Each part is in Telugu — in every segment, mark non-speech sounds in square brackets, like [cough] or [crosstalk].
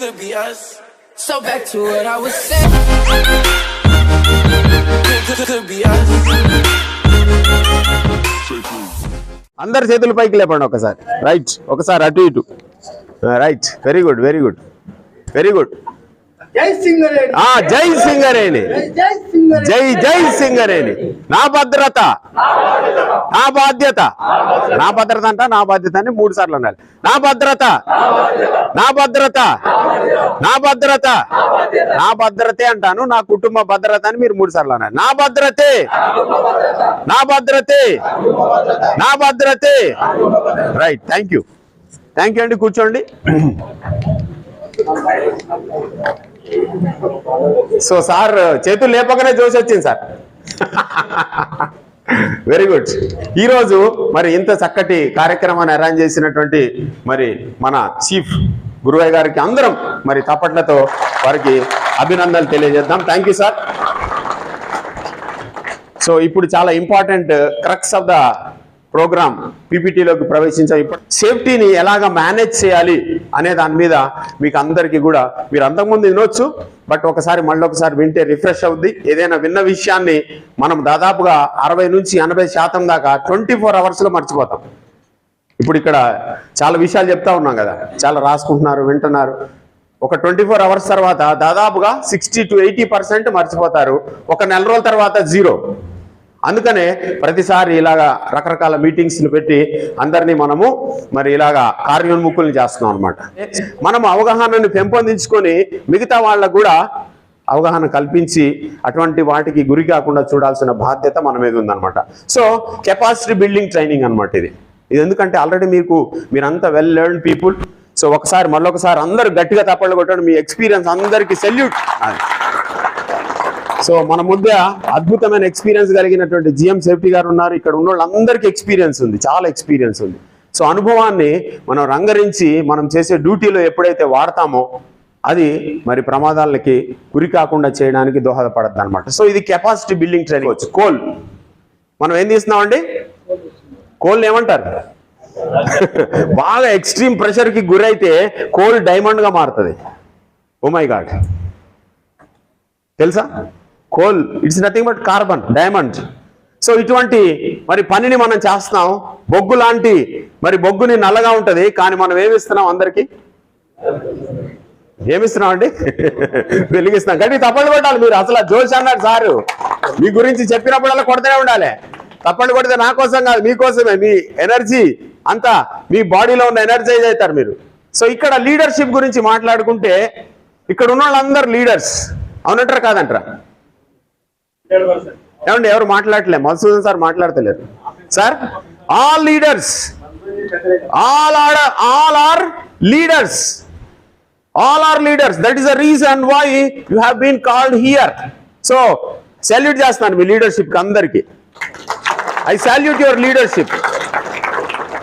could be us. So back to what I was saying. Could, could, could be us. అందరి చేతుల పైకి లేపండి ఒకసారి. రైట్ ఒకసారి అటు ఇటు. Right very good very good very good జై సింగరేణి. ఆ జై సింగరేణి. జై సింగరేణి. జై జై సింగరేణి. నా భద్రత. నా బాధ్యత. నా భద్రత అంట నా బాధ్యత అని మూడు సార్లు అనాలి. నా భద్రత. నా భద్రత. నా భద్రత. నా భద్రతే అంటాను నా కుటుంబ భద్రత అని మీరు మూడు సార్లు అన్నారు. నా భద్రతే. నా భద్రతే. నా భద్రతే. Right thank you thank you అండి కూర్చోండి. సో సార్ చేతులు లేపకనే జోసి వచ్చింది సార్. వెరీ గుడ్ ఈరోజు మరి ఇంత చక్కటి కార్యక్రమాన్ని అరేంజ్ చేసినటువంటి మరి మన చీఫ్ గురువయ్య గారికి అందరం మరి తప్పట్లతో వారికి అభినందనలు తెలియజేద్దాం. థ్యాంక్ యూ సార్ సో ఇప్పుడు చాలా important crux of the program పీపీటీలోకి ప్రవేశించాం. ఇప్పుడు సేఫ్టీని ఎలాగ మేనేజ్ చేయాలి అనే దాని మీద మీకు అందరికీ కూడా మీరు అంతకుముందు వినొచ్చు బట్ ఒకసారి మళ్ళీ ఒకసారి వింటే రిఫ్రెష్ అవుద్ది. ఏదైనా విన్న విషయాన్ని మనం దాదాపుగా అరవై నుంచి ఎనభై శాతం దాకా ట్వంటీ ఫోర్ అవర్స్లో మర్చిపోతాం. ఇప్పుడు ఇక్కడ చాలా విషయాలు చెప్తా ఉన్నాం కదా. చాలా రాసుకుంటున్నారు వింటున్నారు. ఒక ట్వంటీ ఫోర్ అవర్స్ తర్వాత దాదాపుగా సిక్స్టీ టు ఎయిటీ పర్సెంట్ మర్చిపోతారు. ఒక నెల రోజుల తర్వాత జీరో. అందుకనే ప్రతిసారి ఇలాగా రకరకాల మీటింగ్స్ని పెట్టి అందరినీ మనము మరి ఇలాగా కార్యోన్ముఖుల్ని చేస్తున్నాం అనమాట మనం అవగాహనని పెంపొందించుకొని మిగతా వాళ్ళకు కూడా అవగాహన కల్పించి అటువంటి వాటికి గురి కాకుండా చూడాల్సిన బాధ్యత మన మీద ఉందన్నమాట. సో కెపాసిటీ బిల్డింగ్ ట్రైనింగ్ అనమాట ఇది. ఇది ఎందుకంటే ఆల్రెడీ మీకు మీరంతా వెల్ లెర్న్ పీపుల్ సో ఒకసారి మళ్ళొకసారి అందరూ గట్టిగా తప్పళ్ళు కొట్టండి మీ ఎక్స్పీరియన్స్ అందరికీ సెల్యూట్ సో మన ముందే అద్భుతమైన ఎక్స్పీరియన్స్ కలిగినటువంటి జిఎం సేఫ్టీ గారు ఉన్నారు. ఇక్కడ ఉన్న వాళ్ళందరికీ ఎక్స్పీరియన్స్ ఉంది చాలా ఎక్స్పీరియన్స్ ఉంది. సో అనుభవాన్ని మనం రంగరించి మనం చేసే డ్యూటీలో ఎప్పుడైతే వాడతామో అది మరి ప్రమాదాలకి గురి కాకుండా చేయడానికి దోహదపడద్దు అనమాట సో ఇది కెపాసిటీ బిల్డింగ్ ట్రైనింగ్ వచ్చు కోల్ మనం ఏం తీస్తున్నామండి? కోల్డ్ ఏమంటారు? బాగా ఎక్స్ట్రీమ్ ప్రెషర్కి గురైతే కోల్ డైమండ్గా మారుతుంది. ఉమై మై గాడ్ తెలుసా? Coal it's nothing but carbon diamond so ఇటువంటి మరి పనిని మనం చేస్తున్నాం. బొగ్గు లాంటి మరి బొగ్గుని నల్లగా ఉంటుంది. కానీ మనం ఏమిస్తున్నాం అందరికీ? ఏమిస్తున్నాం అండి? వెలిగిస్తున్నాం. కానీ తప్పలు కొట్టాలి మీరు. అసలు జోష్ అన్నాడు సారు. మీ గురించి చెప్పినప్పుడల్లా కొడతనే ఉండాలి. తప్పండి కొడితే నా కోసం కాదు మీకోసమే మీ ఎనర్జీ అంతా మీ బాడీలో ఉన్న ఎనర్జైజ్ అవుతారు మీరు. సో ఇక్కడ లీడర్షిప్ గురించి మాట్లాడుకుంటే ఇక్కడ ఉన్న వాళ్ళందరూ లీడర్స్ అవునంటారా కాదంటారా? ఏమండి ఎవరు మాట్లాడలే Madhusudan sir మాట్లాడతలేరు. Sir all leaders all are all are leaders all are leaders that is the reason why you have been called here so salute చేస్తున్నాను మీ లీడర్షిప్ అందరికి. I salute your leadership.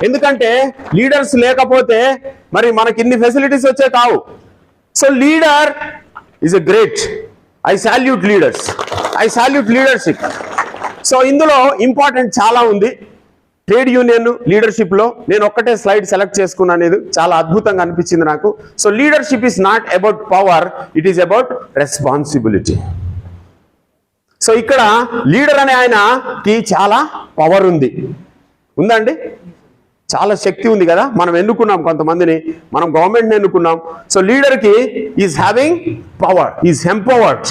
ఎందుకంటే లీడర్స్ లేకపోతే మరి మనకి ఇన్ని ఫెసిలిటీస్ వచ్చే కావు. So leader is a great. I salute leaders. I salute leadership. So ఇందులో ఇంపార్టెంట్ చాలా ఉంది. ట్రేడ్ యూనియన్ లీడర్షిప్లో నేను ఒక్కటే స్లైడ్ సెలెక్ట్ చేసుకున్నాను ఇది చాలా అద్భుతంగా అనిపించింది నాకు. So leadership is not about power it is about responsibility. So ఇక్కడ లీడర్ అనే ఆయనకి చాలా పవర్ ఉంది. ఉందండి? చాలా శక్తి ఉంది కదా? మనం ఎన్నుకున్నాం కొంతమందిని. మనం గవర్నమెంట్ని ఎన్నుకున్నాం. So లీడర్కి is having power is empowered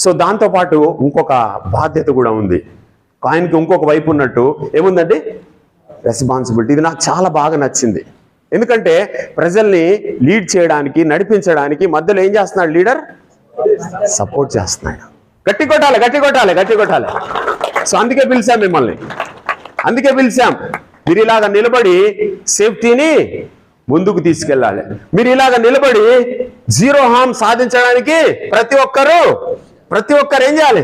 so దాంతోపాటు ఇంకొక బాధ్యత కూడా ఉంది. ఆయనకి ఇంకొక వైపు ఉన్నట్టు ఏముందండి? రెస్పాన్సిబిలిటీ ఇది నాకు చాలా బాగా నచ్చింది. ఎందుకంటే ప్రజల్ని లీడ్ చేయడానికి నడిపించడానికి మధ్యలో ఏం చేస్తున్నాడు లీడర్? సపోర్ట్ చేస్తున్నాడు. గట్టి కొట్టాలి గట్టి కొట్టాలి గట్టి కొట్టాలి సో అందుకే పిలిచాం మిమ్మల్ని. అందుకే పిలిచాం. మీరు ఇలాగ నిలబడి సేఫ్టీని ముందుకు తీసుకెళ్ళాలి. మీరు ఇలాగ నిలబడి జీరో హామ్ సాధించడానికి ప్రతి ఒక్కరు ప్రతి ఒక్కరు ఏం చేయాలి?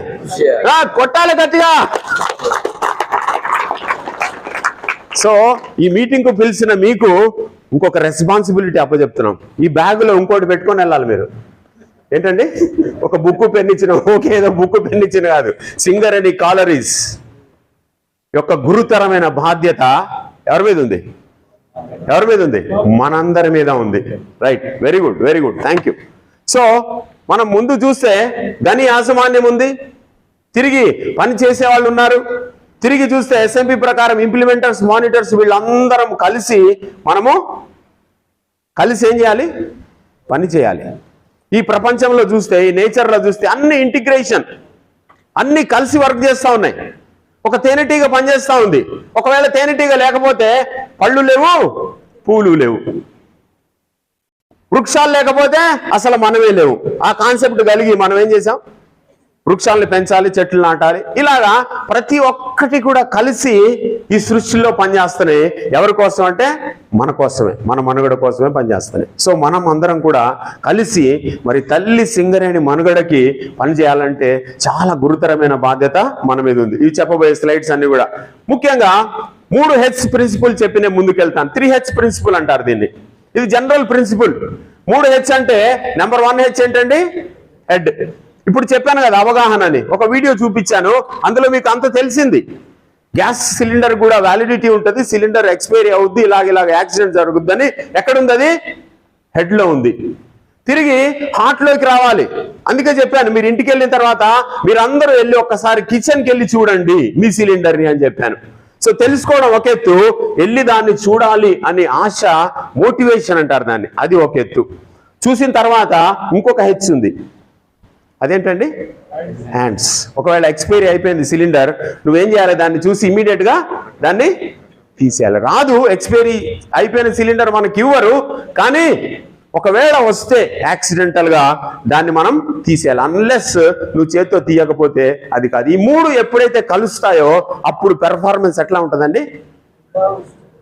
రా, కొట్టాలి గట్టిగా. సో ఈ మీటింగ్కు పిలిచిన మీకు ఇంకొక రెస్పాన్సిబిలిటీ అప్పచెప్తున్నాం. ఈ బ్యాగులో ఇంకోటి పెట్టుకొని వెళ్ళాలి మీరు. ఏంటండి? ఒక బుక్ పెన్ ఇచ్చిన ఓకే ఏదో బుక్ పెన్ ఇచ్చిన కాదు. సింగర్ అని కాలరీస్ యొక్క గురుతరమైన బాధ్యత ఎవరి మీద ఉంది? ఎవరి మీద ఉంది? మనందరి మీద ఉంది. Right very good very good thank you so మనం ముందు చూస్తే ధని యాజమాన్యం ఉంది. తిరిగి పని చేసే వాళ్ళు ఉన్నారు. తిరిగి చూస్తే ఎస్ఎంపి ప్రకారం ఇంప్లిమెంటర్స్ మానిటర్స్ వీళ్ళందరం కలిసి మనము కలిసి ఏం చేయాలి? పని చేయాలి. ఈ ప్రపంచంలో చూస్తే ఈ నేచర్లో చూస్తే అన్ని ఇంటిగ్రేషన్ అన్ని కలిసి వర్క్ చేస్తూ ఉన్నాయి. ఒక తేనెటీగ పనిచేస్తూ ఉంది. ఒకవేళ తేనెటీగ లేకపోతే పళ్ళు లేవు పూలు లేవు. వృక్షాలు లేకపోతే అసలు మనమే లేవు. ఆ కాన్సెప్ట్ కలిగి మనం ఏం చేసాం వృక్షాలను పెంచాలి చెట్లు నాటాలి. ఇలాగా ప్రతి ఒక్కటి కూడా కలిసి ఈ సృష్టిలో పనిచేస్తున్నాయి. ఎవరి కోసం అంటే మన కోసమే మన మనుగడ కోసమే పనిచేస్తున్నాయి. సో మనం అందరం కూడా కలిసి మరి తల్లి సింగరేణి మనుగడకి పనిచేయాలంటే చాలా గురుతరమైన బాధ్యత మన మీద ఉంది. ఇవి చెప్పబోయే స్లైడ్స్ అన్ని కూడా. ముఖ్యంగా మూడు హెచ్ ప్రిన్సిపల్ చెప్పినే ముందుకెళ్తాను. త్రీ హెచ్ ప్రిన్సిపల్ అంటారు దీన్ని. ఇది జనరల్ ప్రిన్సిపల్. మూడు హెచ్ అంటే నెంబర్ వన్ హెచ్ ఏంటండి? హెడ్. ఇప్పుడు చెప్పాను కదా అవగాహన అని ఒక వీడియో చూపించాను. అందులో మీకు అంత తెలిసింది. గ్యాస్ సిలిండర్ కూడా వ్యాలిడిటీ ఉంటుంది. సిలిండర్ ఎక్స్పైరీ అవుద్ది ఇలాగ ఇలాగ యాక్సిడెంట్ జరుగుద్దని. ఎక్కడుంది అది హెడ్లో ఉంది. తిరిగి హార్ట్లోకి రావాలి. అందుకే చెప్పాను మీరు ఇంటికి వెళ్ళిన తర్వాత మీరందరూ వెళ్ళి ఒక్కసారి కిచెన్కి వెళ్ళి చూడండి మీ సిలిండర్ని అని చెప్పాను. సో తెలుసుకోవడం ఒక ఎత్తు. వెళ్ళి దాన్ని చూడాలి అనే ఆశ మోటివేషన్ అంటారు దాన్ని. అది ఒక ఎత్తు. చూసిన తర్వాత ఇంకొక హెచ్ ఉంది. అదేంటండి? హ్యాండ్స్ ఒకవేళ ఎక్స్పైరీ అయిపోయింది సిలిండర్ నువ్వేం చేయాలి? దాన్ని చూసి ఇమీడియట్గా దాన్ని తీసేయాలి. రాదు ఎక్స్పైరీ అయిపోయిన సిలిండర్ మనకి ఇవ్వరు కానీ ఒకవేళ వస్తే యాక్సిడెంటల్గా దాన్ని మనం తీసేయాలి. అన్లెస్ నువ్వు చేత్తో తీయకపోతే అది కాదు. ఈ మూడు ఎప్పుడైతే కలుస్తాయో అప్పుడు పెర్ఫార్మెన్స్ ఎట్లా ఉంటుందండి?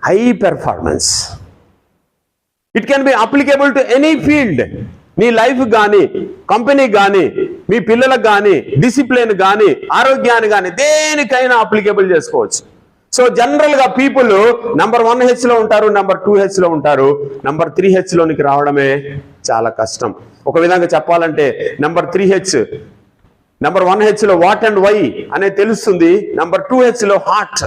High performance it can be applicable to any field నీ లైఫ్ కానీ కంపెనీకి కానీ మీ పిల్లలకు కానీ డిసిప్లిన్ కానీ ఆరోగ్యాన్ని కానీ దేనికైనా అప్లికేబుల్ చేసుకోవచ్చు. సో జనరల్గా పీపుల్ నంబర్ వన్ హెచ్లో ఉంటారు నంబర్ టూ హెచ్లో ఉంటారు నంబర్ త్రీ హెచ్ లోనికి రావడమే చాలా కష్టం. ఒక విధంగా చెప్పాలంటే number three H number one హెచ్లో what and why అనేది తెలుస్తుంది నంబర్ టూ హెచ్లో హార్ట్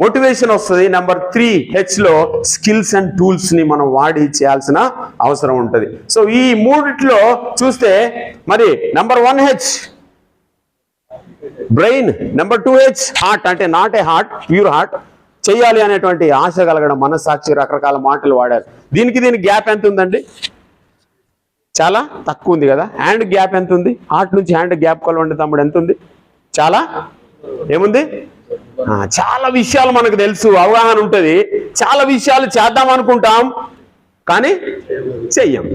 మోటివేషన్ వస్తుంది. నెంబర్ త్రీ హెచ్లో స్కిల్స్ అండ్ టూల్స్ని మనం వాడి చేయాల్సిన అవసరం ఉంటుంది. సో ఈ మూడిట్లో చూస్తే మరి number one H brain number two H heart అంటే not a heart pure heart చెయ్యాలి అనేటువంటి ఆశ కలగడం మనస్సాక్షి రకరకాల మాటలు వాడారు. దీనికి దీనికి గ్యాప్ ఎంత ఉందండి? చాలా తక్కువ ఉంది కదా? హ్యాండ్ గ్యాప్ ఎంత ఉంది? హార్ట్ నుంచి హ్యాండ్ గ్యాప్ కొలవండి తమ్ముడు ఎంత ఉంది? చాలా? ఏముంది? చాలా విషయాలు మనకు తెలుసు అవగాహన ఉంటుంది. చాలా విషయాలు చేద్దాం అనుకుంటాం కానీ చెయ్యం.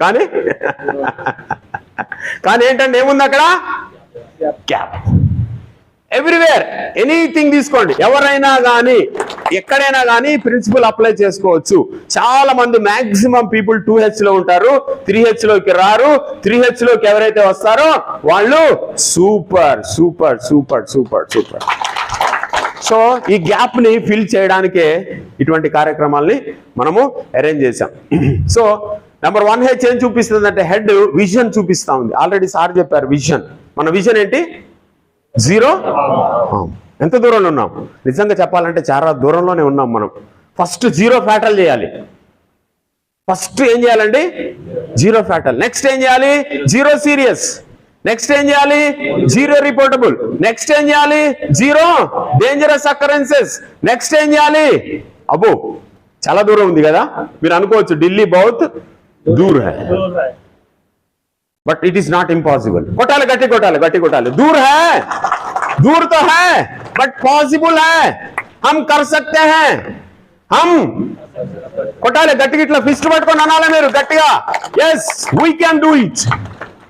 కానీ కానీ ఏంటంటే ఏముంది అక్కడ? క్యాప్ ఎవ్రీవేర్ ఎనీథింగ్ తీసుకోండి. ఎవరైనా కానీ ఎక్కడైనా కానీ ప్రిన్సిపల్ అప్లై చేసుకోవచ్చు. చాలా మంది మాక్సిమం పీపుల్ టూ హెచ్లో ఉంటారు. త్రీ హెచ్లోకి రారు. త్రీ హెచ్లోకి ఎవరైతే వస్తారో వాళ్ళు super super super super super so ఈ గ్యాప్ని ఫిల్ చేయడానికే ఇటువంటి కార్యక్రమాల్ని మనము అరేంజ్ చేశాం. సో నెంబర్ వన్ హెచ్ ఏం చూపిస్తుంది అంటే హెడ్ విజన్ చూపిస్తా ఉంది. ఆల్రెడీ సార్ చెప్పారు విజన్ మన విజన్ ఏంటి? జీరో? ఎంత దూరంలో ఉన్నాం? నిజంగా చెప్పాలంటే చాలా దూరంలోనే ఉన్నాం మనం. ఫస్ట్ జీరో ఫ్యాటల్ చేయాలి. ఫస్ట్ ఏం చేయాలండి? Zero fatal. నెక్స్ట్ ఏం చేయాలి? Zero serious. నెక్స్ట్ ఏం చేయాలి? Zero reportable. నెక్స్ట్ ఏం చేయాలి? జీరో డేంజరస్ అకరెన్సెస్ నెక్స్ట్ ఏం చేయాలి? అబ్బో చాలా దూరం ఉంది కదా? మీరు అనుకోవచ్చు ఢిల్లీ బౌత్ దూర్ high. but it is not impossible घोटाले गट्टी घोटाले गट्टी घोटाले दूर है दूर तो है बट पॉसिबल है हम कर सकते हैं हम కొట్టాలి గట్టిగా ఇట్లా ఫిస్ట్ పట్టుకొని అనాలి మీరు గట్టిగా yes we can do it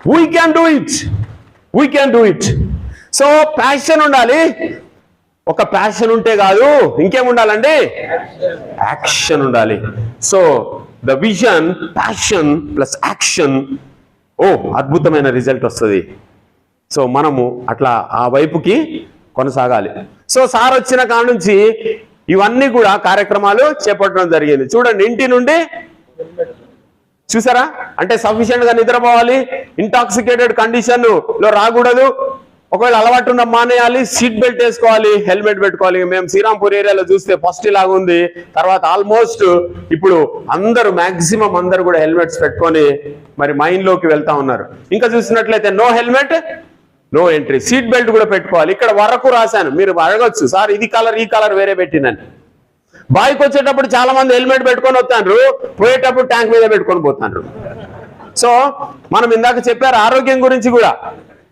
we can do it we can do it so passion ఉండాలి ఒక ప్యాషన్ ఉంటే కాదు ఇంకేం ఉండాలండి యాక్షన్ ఉండాలి so the vision passion plus action ఓ అద్భుతమైన రిజల్ట్ వస్తుంది. సో మనము అట్లా ఆ వైపుకి కొనసాగాలి. సో సార్ వచ్చిన కాడ నుంచి ఇవన్నీ కూడా కార్యక్రమాలు చేపట్టడం జరిగింది. చూడండి ఇంటి నుండి చూసారా? అంటే సఫిషియెంట్గా నిద్రపోవాలి. ఇంటాక్సికేటెడ్ కండిషన్లో రాకూడదు. ఒకవేళ అలవాటు ఉన్న మానేయాలి సీట్ బెల్ట్ వేసుకోవాలి హెల్మెట్ పెట్టుకోవాలి. మేము శ్రీరాంపూర్ ఏరియాలో చూస్తే ఫస్ట్ ఇలాగ ఉంది. తర్వాత ఆల్మోస్ట్ ఇప్పుడు అందరూ మాక్సిమం అందరూ కూడా హెల్మెట్స్ పెట్టుకొని మరి మైండ్లోకి వెళ్తా ఉన్నారు. ఇంకా చూసినట్లయితే no helmet no entry seat belt కూడా పెట్టుకోవాలి. ఇక్కడ వరకు రాశాను. మీరు అడగచ్చు. సార్ ఇది కలర్ ఈ కలర్ వేరే పెట్టినని బాయ్కి వచ్చేటప్పుడు చాలా మంది హెల్మెట్ పెట్టుకొని వస్తాను పోయేటప్పుడు ట్యాంక్ మీద పెట్టుకొని పోతాను సో మనం ఇందాక చెప్పారు ఆరోగ్యం గురించి కూడా.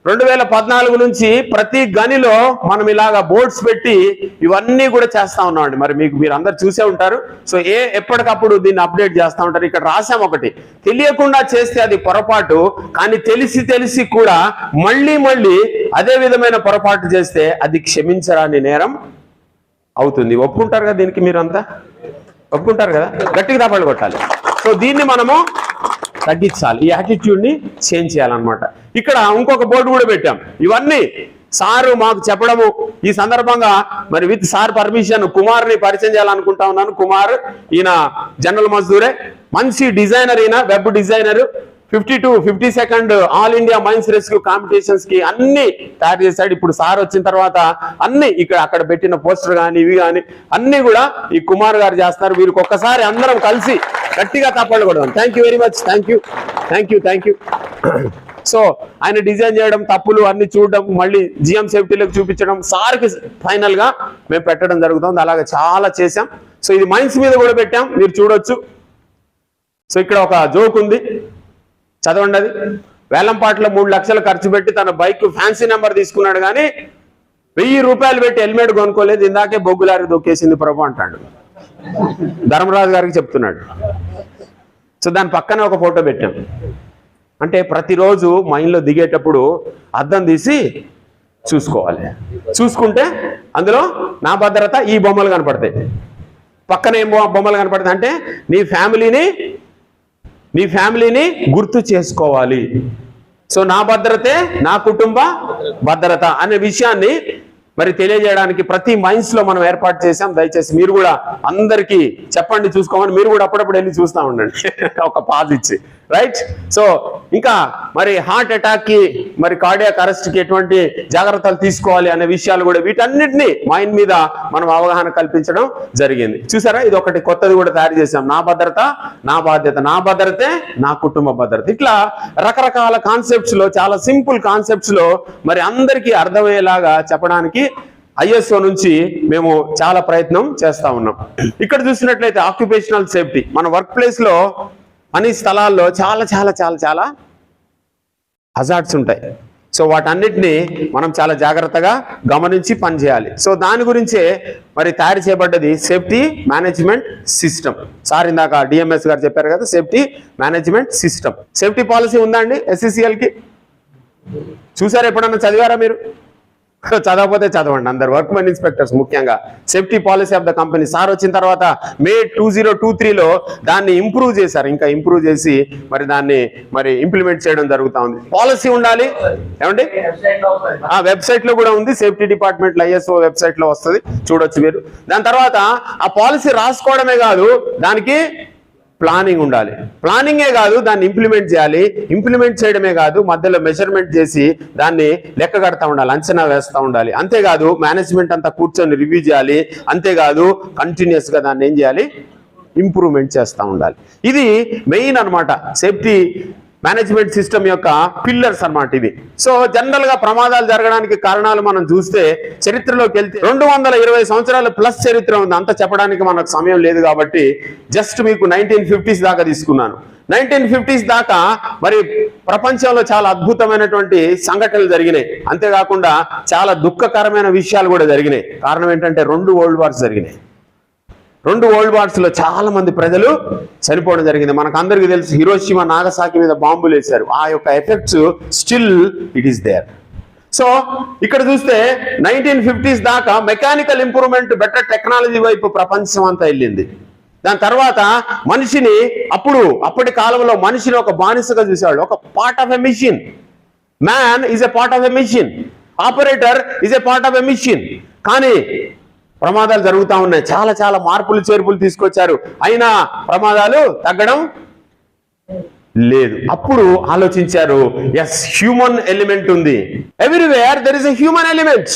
రెండు వేల పద్నాలుగు నుంచి ప్రతి గనిలో మనం ఇలాగా బోర్డ్స్ పెట్టి ఇవన్నీ కూడా చేస్తా ఉన్నామండి. మరి మీకు మీరు అందరు చూసే ఉంటారు. సో ఏ ఎప్పటికప్పుడు దీన్ని అప్డేట్ చేస్తా ఉంటారు. ఇక్కడ రాసాం ఒకటి. తెలియకుండా చేస్తే అది పొరపాటు కానీ తెలిసి తెలిసి కూడా మళ్ళీ మళ్ళీ అదే విధమైన పొరపాటు చేస్తే అది క్షమించరాని నేరం అవుతుంది. ఒప్పుకుంటారు కదా దీనికి మీరంతా? ఒప్పుకుంటారు కదా? గట్టిగా తప్పలు కొట్టాలి. సో దీన్ని మనము తగ్గించాలి. ఈ యాటిట్యూడ్ని చేంజ్ చేయాలన్నమాట. ఇక్కడ ఇంకొక బోర్డు కూడా పెట్టాం. ఇవన్నీ సారు మాకు చెప్పడము. ఈ సందర్భంగా మరి విత్ సార్ పర్మిషన్ కుమార్ని పరిచయం చేయాలనుకుంటా ఉన్నాను. కుమార్ ఈయన జనరల్ మజ్దూరే. మంచి డిజైనర్ ఈయన web designer fifty two fifty second all India mines rescue కాంపిటీషన్స్కి అన్ని తయారు చేశాడు. ఇప్పుడు సార్ వచ్చిన తర్వాత అన్ని ఇక్కడ అక్కడ పెట్టిన పోస్టర్ కానీ ఇవి కానీ అన్ని కూడా ఈ కుమార్ గారు చేస్తారు. వీరికి ఒక్కసారి అందరం కలిసి గట్టిగా తప్పలు కూడా thank you very much thank you thank you thank you so ఆయన డిజైన్ చేయడం తప్పులు అన్ని చూడడం మళ్ళీ జిఎం సేఫ్టీలకు చూపించడం సార్కి ఫైనల్గా మేము పెట్టడం జరుగుతుంది. అలాగే చాలా చేశాం. సో ఇది మైన్స్ మీద కూడా పెట్టాం. మీరు చూడొచ్చు. సో ఇక్కడ ఒక జోక్ ఉంది. చదవండి అది వేలంపాట్లో మూడు లక్షలు ఖర్చు పెట్టి తన బైక్ ఫ్యాన్సీ నెంబర్ తీసుకున్నాడు కానీ వెయ్యి రూపాయలు పెట్టి హెల్మెట్ కొనుక్కోలేదు. ఇందాకే బొగ్గులారి దొక్కేసింది ప్రభు అంటాడు. ధర్మరాజు గారికి చెప్తున్నాడు. సో దాని పక్కనే ఒక ఫోటో పెట్టాం. అంటే ప్రతిరోజు మైండ్లో దిగేటప్పుడు అద్దం తీసి చూసుకోవాలి. చూసుకుంటే అందులో నా భద్రత ఈ బొమ్మలు కనపడతాయి. పక్కన ఏం బొమ్మలు కనపడతాయి. అంటే నీ ఫ్యామిలీని నీ ఫ్యామిలీని గుర్తు చేసుకోవాలి. సో నా భద్రతే నా కుటుంబ భద్రత అనే విషయాన్ని మరి తెలియజేయడానికి ప్రతి మైన్స్లో మనం ఏర్పాటు చేశాం. దయచేసి మీరు కూడా అందరికీ చెప్పండి చూసుకోమని మీరు కూడా అప్పుడప్పుడు వెళ్ళి చూస్తూ ఉండండి. [laughs] ఒక పాజ్ ఇచ్చి రైట్ సో ఇంకా మరి హార్ట్ అటాక్కి మరి కార్డియాక్ అరెస్ట్కి ఎటువంటి జాగ్రత్తలు తీసుకోవాలి అనే విషయాలు కూడా వీటన్నిటిని మైండ్ మీద మనం అవగాహన కల్పించడం జరిగింది. చూసారా? ఇది ఒకటి కొత్తది కూడా తయారు చేసాం నా భద్రత నా బాధ్యత. నా భద్రతే నా కుటుంబ భద్రత. ఇట్లా రకరకాల కాన్సెప్ట్స్లో చాలా సింపుల్ కాన్సెప్ట్స్లో మరి అందరికీ అర్థమయ్యేలాగా చెప్పడానికి ఐఎస్ఓ నుంచి మేము చాలా ప్రయత్నం చేస్తా ఉన్నాం. ఇక్కడ చూసినట్లయితే ఆక్యుపేషనల్ సేఫ్టీ మన వర్క్ ప్లేస్ అనే స్థలాల్లో చాలా చాలా చాలా చాలా హజార్డ్స్ ఉంటాయి. సో వాటన్నిటిని మనం చాలా జాగ్రత్తగా గమనించి పనిచేయాలి సో దాని గురించే మరి తయారు చేయబడ్డది సేఫ్టీ మేనేజ్మెంట్ సిస్టమ్. సార్ ఇందాక డిఎంఎస్ గారు చెప్పారు కదా safety management system. Safety policy ఉందా అండి SCCL కి? చూసారా ఎప్పుడన్నా చదివారా మీరు? [laughs] చదవకపోతే చదవండి. అందరు వర్క్మెన్ ఇన్స్పెక్టర్స్ ముఖ్యంగా. Safety policy of the company sir వచ్చిన తర్వాత మే టూ జీరో టూ త్రీలో దాన్ని ఇంప్రూవ్ చేశారు. ఇంకా ఇంప్రూవ్ చేసి మరి దాన్ని మరి ఇంప్లిమెంట్ చేయడం జరుగుతా ఉంది. పాలసీ ఉండాలి. ఏమండి? ఆ వెబ్సైట్లో కూడా ఉంది. సేఫ్టీ డిపార్ట్మెంట్లో ఐఎస్ఓ వెబ్సైట్లో వస్తుంది. చూడొచ్చు మీరు. దాని తర్వాత ఆ పాలసీ రాసుకోవడమే కాదు దానికి ప్లానింగ్ ఉండాలి. ప్లానింగే కాదు దాన్ని ఇంప్లిమెంట్ చేయాలి. ఇంప్లిమెంట్ చేయడమే కాదు మధ్యలో మెజర్మెంట్ చేసి దాన్ని లెక్క కడతా ఉండాలి అంచనా వేస్తూ ఉండాలి. అంతేకాదు మేనేజ్మెంట్ అంతా కూర్చొని రివ్యూ చేయాలి. అంతేకాదు కంటిన్యూస్గా దాన్ని ఏం చేయాలి? ఇంప్రూవ్మెంట్ చేస్తూ ఉండాలి. ఇది మెయిన్ అన్నమాట. సేఫ్టీ మేనేజ్మెంట్ సిస్టమ్ యొక్క పిల్లర్స్ అనమాట ఇవి. సో జనరల్గా ప్రమాదాలు జరగడానికి కారణాలు మనం చూస్తే చరిత్రలోకి వెళ్తే రెండు వందల ఇరవై సంవత్సరాల ప్లస్ చరిత్ర ఉంది. అంత చెప్పడానికి మనకు సమయం లేదు కాబట్టి జస్ట్ మీకు నైన్టీన్ ఫిఫ్టీస్ దాకా తీసుకున్నాను. నైన్టీన్ ఫిఫ్టీస్ దాకా మరి ప్రపంచంలో చాలా అద్భుతమైనటువంటి సంఘటనలు జరిగినాయి. అంతేకాకుండా చాలా దుఃఖకరమైన విషయాలు కూడా జరిగినాయి. కారణం ఏంటంటే రెండు వరల్డ్ వార్స్ జరిగినాయి. రెండు వరల్డ్ వార్స్లో చాలా మంది ప్రజలు చనిపోవడం జరిగింది. మనకు అందరికీ తెలుసు హిరోషిమా నాగసాకి మీద బాంబులు వేశారు. ఆ యొక్క effects still it is there so ఇక్కడ చూస్తే నైన్టీన్ ఫిఫ్టీస్ దాకా మెకానికల్ ఇంప్రూవ్మెంట్ బెటర్ టెక్నాలజీ వైపు ప్రపంచం అంతా వెళ్ళింది. దాని తర్వాత మనిషిని అప్పుడు అప్పటి కాలంలో మనిషిని ఒక బానిసగా చూసేవాళ్ళు. ఒక part of a machine man is a part of a machine operator is a part of a machine కానీ ప్రమాదాలు జరుగుతూ ఉన్నాయి. చాలా చాలా మార్పులు చేర్పులు తీసుకొచ్చారు. అయినా ప్రమాదాలు తగ్గడం లేదు. అప్పుడు ఆలోచించారు ఎస్ హ్యూమన్ ఎలిమెంట్ ఉంది. Everywhere there is a human element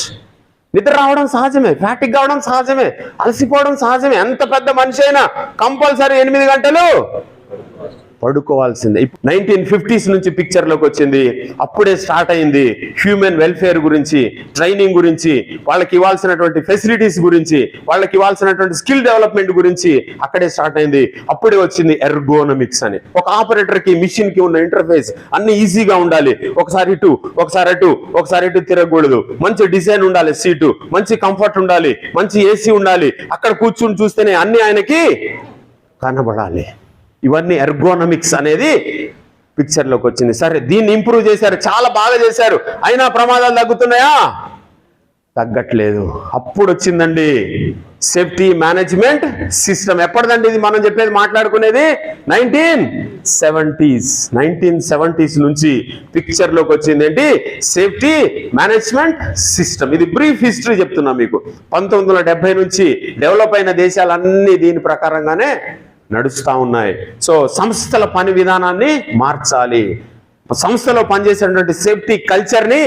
నిద్ర రావడం సహజమే ఫ్యాటిక్ కావడం సహజమే అలసిపోవడం సహజమే. ఎంత పెద్ద మనిషి అయినా కంపల్సరీ ఎనిమిది గంటలు పడుకోవాల్సిందే. నైన్టీన్ ఫిఫ్టీస్ నుంచి పిక్చర్లోకి వచ్చింది. అప్పుడే స్టార్ట్ అయింది హ్యూమన్ వెల్ఫేర్ గురించి ట్రైనింగ్ గురించి వాళ్ళకి ఇవ్వాల్సినటువంటి ఫెసిలిటీస్ గురించి వాళ్ళకి ఇవ్వాల్సినటువంటి స్కిల్ డెవలప్మెంట్ గురించి అక్కడే స్టార్ట్ అయింది. అప్పుడే వచ్చింది ఎర్గోనమిక్స్ అని. ఒక ఆపరేటర్కి మిషన్కి ఉన్న ఇంటర్ఫేస్ అన్ని ఈజీగా ఉండాలి. ఒకసారి ఇటు ఒకసారి అటు ఒకసారి ఇటు తిరగకూడదు. మంచి డిజైన్ ఉండాలి సీటు మంచి కంఫర్ట్ ఉండాలి మంచి ఏసీ ఉండాలి. అక్కడ కూర్చుని చూస్తేనే అన్ని ఆయనకి కనబడాలి. ఇవన్నీ ఎర్గోనమిక్స్ అనేది పిక్చర్లోకి వచ్చింది. సరే దీన్ని ఇంప్రూవ్ చేశారు చాలా బాగా చేశారు. అయినా ప్రమాదాలు తగ్గుతున్నాయా? తగ్గట్లేదు. అప్పుడు వచ్చిందండి సేఫ్టీ మేనేజ్మెంట్ సిస్టమ్ ఎప్పటిదండి ఇది మనం చెప్పేది మాట్లాడుకునేది? నైన్టీన్ సెవెంటీస్ నైన్టీన్ సెవెంటీస్ నుంచి పిక్చర్లోకి వచ్చింది ఏంటి? సేఫ్టీ మేనేజ్మెంట్ సిస్టమ్ ఇది బ్రీఫ్ హిస్టరీ చెప్తున్నా మీకు. పంతొమ్మిది వందల నుంచి డెవలప్ అయిన దేశాలన్నీ దీని ప్రకారంగానే నడుస్తూ ఉన్నాయి. సో సంస్థల పని విధానాన్ని మార్చాలి. సంస్థలో పనిచేసేటువంటి సేఫ్టీ కల్చర్ని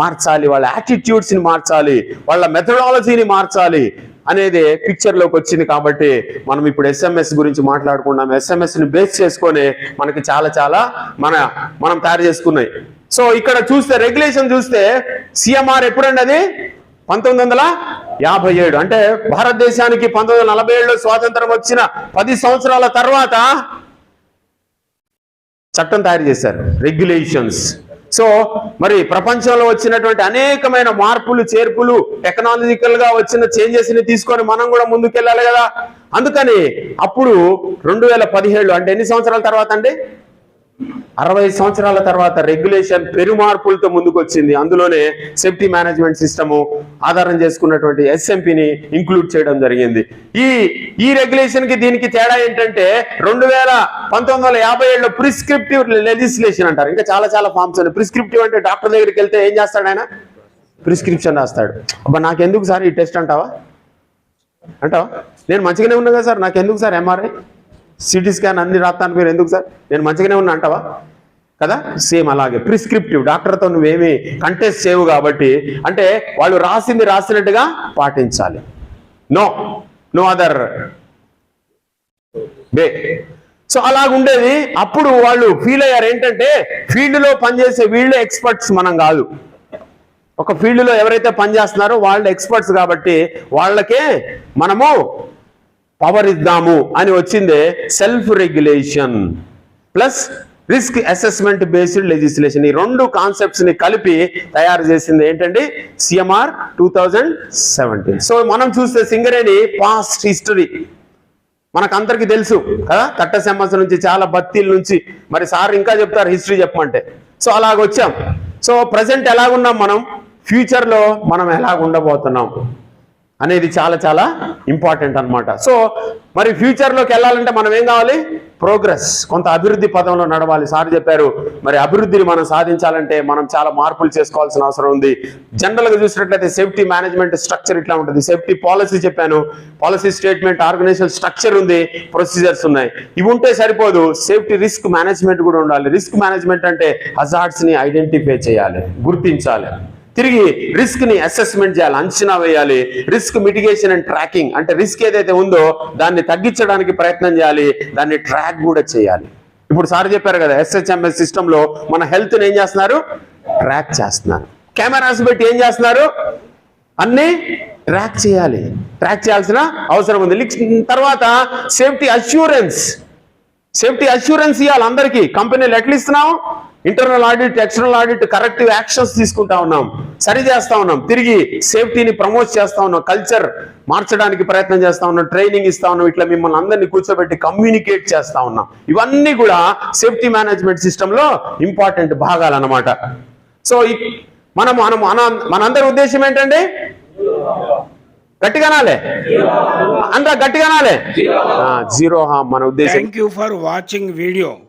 మార్చాలి. వాళ్ళ యాటిట్యూడ్స్ని మార్చాలి. వాళ్ళ మెథడాలజీని మార్చాలి అనేది పిక్చర్లోకి వచ్చింది కాబట్టి మనం ఇప్పుడు ఎస్ఎంఎస్ గురించి మాట్లాడుకున్నాం ఎస్ఎంఎస్ని బేస్ చేసుకొని మనకి చాలా చాలా మన మనం తయారు చేసుకున్నాయి. సో ఇక్కడ చూస్తే రెగ్యులేషన్ చూస్తే సిఎంఆర్ ఎప్పుడండి అది? పంతొమ్మిది వందల యాభై ఏడు. అంటే భారతదేశానికి పంతొమ్మిది వందల నలభై ఏడులో స్వాతంత్రం వచ్చిన పది సంవత్సరాల తర్వాత చట్టం తయారు చేశారు రెగ్యులేషన్స్ సో మరి ప్రపంచంలో వచ్చినటువంటి అనేకమైన మార్పులు చేర్పులు టెక్నాలజికల్గా వచ్చిన చేంజెస్ని తీసుకొని మనం కూడా ముందుకెళ్ళాలి కదా. అందుకని అప్పుడు రెండు వేల పదిహేడు అంటే ఎన్ని సంవత్సరాల తర్వాత అండి? అరవై సంవత్సరాల తర్వాత రెగ్యులేషన్ పెరుమార్పులతో ముందుకు వచ్చింది అందులోనే సేఫ్టీ మేనేజ్మెంట్ సిస్టమ్ ఆధారం చేసుకున్నటువంటి ఎస్ఎంపిని ఇంక్లూడ్ చేయడం జరిగింది. ఈ ఈ రెగ్యులేషన్కి దీనికి తేడా ఏంటంటే రెండు వేల పంతొమ్మిది వందల యాభై ఏడులో ప్రిస్క్రిప్టివ్ లెజిస్లేషన్ అంటారు. ఇంకా చాలా చాలా ఫార్మ్స్ ఉన్నాయి. ప్రిస్క్రిప్టివ్ అంటే డాక్టర్ దగ్గరికి వెళ్తే ఏం చేస్తాడు ఆయన? ప్రిస్క్రిప్షన్ రాస్తాడు. అబ్బా నాకెందుకు సార్ ఈ టెస్ట్ అంటావా? అంటావా? నేను మంచిగానే ఉన్నా కదా సార్. నాకెందుకు సార్ ఎంఆర్ఐ సిటీ స్కాన్ అన్ని రాస్తాను మీరు ఎందుకు సార్? నేను మంచిగానే ఉన్నా అంటావా? కదా? సేమ్ అలాగే. ప్రిస్క్రిప్టివ్. డాక్టర్తో నువ్వేమి కంటెస్ట్ చేయవు కాబట్టి. అంటే వాళ్ళు రాసింది రాసినట్టుగా పాటించాలి. No. No other. Way. So అలాగుండేది. అప్పుడు వాళ్ళు ఫీల్ అయ్యారు. ఏంటంటే ఫీల్డ్లో పనిచేసే వీళ్ళే ఎక్స్పర్ట్స్ మనం కాదు. ఒక ఫీల్డ్లో ఎవరైతే పనిచేస్తున్నారో వాళ్ళు ఎక్స్పర్ట్స్ కాబట్టి వాళ్ళకే మనము పవర్ ఇద్దాము అని వచ్చిందే self regulation plus risk assessment based legislation ఈ రెండు కాన్సెప్ట్స్ని కలిపి తయారు చేసింది ఏంటండి? CMR two thousand seventeen so మనం చూస్తే సింగరేణి పాస్ట్ హిస్టరీ మనకందరికి తెలుసు కదా? కట్ట సంవత్సరం నుంచి చాలా బత్తీల నుంచి. మరి సార్ ఇంకా చెప్తారు హిస్టరీ చెప్పమంటే. సో అలాగొచ్చాం. సో ప్రజెంట్ ఎలాగున్నాం మనం? ఫ్యూచర్లో మనం ఎలాగ ఉండబోతున్నాం అనేది చాలా చాలా ఇంపార్టెంట్ అన్నమాట. సో మరి ఫ్యూచర్లోకి వెళ్ళాలంటే మనం ఏం కావాలి? ప్రోగ్రెస్ కొంత అభివృద్ధి పదంలో నడవాలి. సార్ చెప్పారు మరి అభివృద్ధిని మనం సాధించాలంటే మనం చాలా మార్పులు చేసుకోవాల్సిన అవసరం ఉంది. జనరల్గా చూసినట్లయితే సేఫ్టీ మేనేజ్మెంట్ స్ట్రక్చర్ ఇట్లా ఉంటుంది. సేఫ్టీ పాలసీ చెప్పాను. పాలసీ స్టేట్మెంట్ ఆర్గనైజేషన్ స్ట్రక్చర్ ఉంది. ప్రొసీజర్స్ ఉన్నాయి. ఇవి ఉంటే సరిపోదు. సేఫ్టీ రిస్క్ మేనేజ్మెంట్ కూడా ఉండాలి. రిస్క్ మేనేజ్మెంట్ అంటే హజార్డ్స్ని ఐడెంటిఫై చేయాలి. గుర్తించాలి. తిరిగి రిస్క్ని అసెస్మెంట్ చేయాలి అంచనా వేయాలి. రిస్క్ మిటిగేషన్ అండ్ ట్రాకింగ్ అంటే రిస్క్ ఏదైతే ఉందో దాన్ని తగ్గించడానికి ప్రయత్నం చేయాలి దాన్ని ట్రాక్ కూడా చేయాలి. ఇప్పుడు సార్ చెప్పారు కదా ఎస్హెచ్ఎంఎస్ సిస్టమ్లో మన హెల్త్ ఏం చేస్తున్నారు? ట్రాక్ చేస్తున్నారు. కెమెరాస్ పెట్టి ఏం చేస్తున్నారు? అన్ని ట్రాక్ చేయాలి. ట్రాక్ చేయాల్సిన అవసరం ఉంది. తర్వాత సేఫ్టీ అష్యూరెన్స్ సేఫ్టీ అష్యూరెన్స్ ఇవ్వాలి అందరికీ. కంపెనీలు ఎట్లా ఇస్తున్నాం internal audit external audit corrective actions తీసుకుంటా ఉన్నాం. సరి చేస్తా ఉన్నాం. తిరిగి సేఫ్టీని ప్రమోట్ చేస్తా ఉన్నాం. కల్చర్ మార్చడానికి ప్రయత్నం చేస్తా ఉన్నాం. ట్రైనింగ్ ఇస్తా ఉన్నాం. ఇట్లా మిమ్మల్ని అందరినీ కూర్చోబెట్టి కమ్యూనికేట్ చేస్తా ఉన్నాం. ఇవన్నీ కూడా సేఫ్టీ మేనేజ్మెంట్ సిస్టమ్లో ఇంపార్టెంట్ భాగాలు అనమాట సో మనం మనం మన మనందరి ఉద్దేశం ఏంటండి? గట్టిగానాలే? అంతా గట్టిగానాలే? జీరో హామ్ మన ఉద్దేశం. Thank for watching video.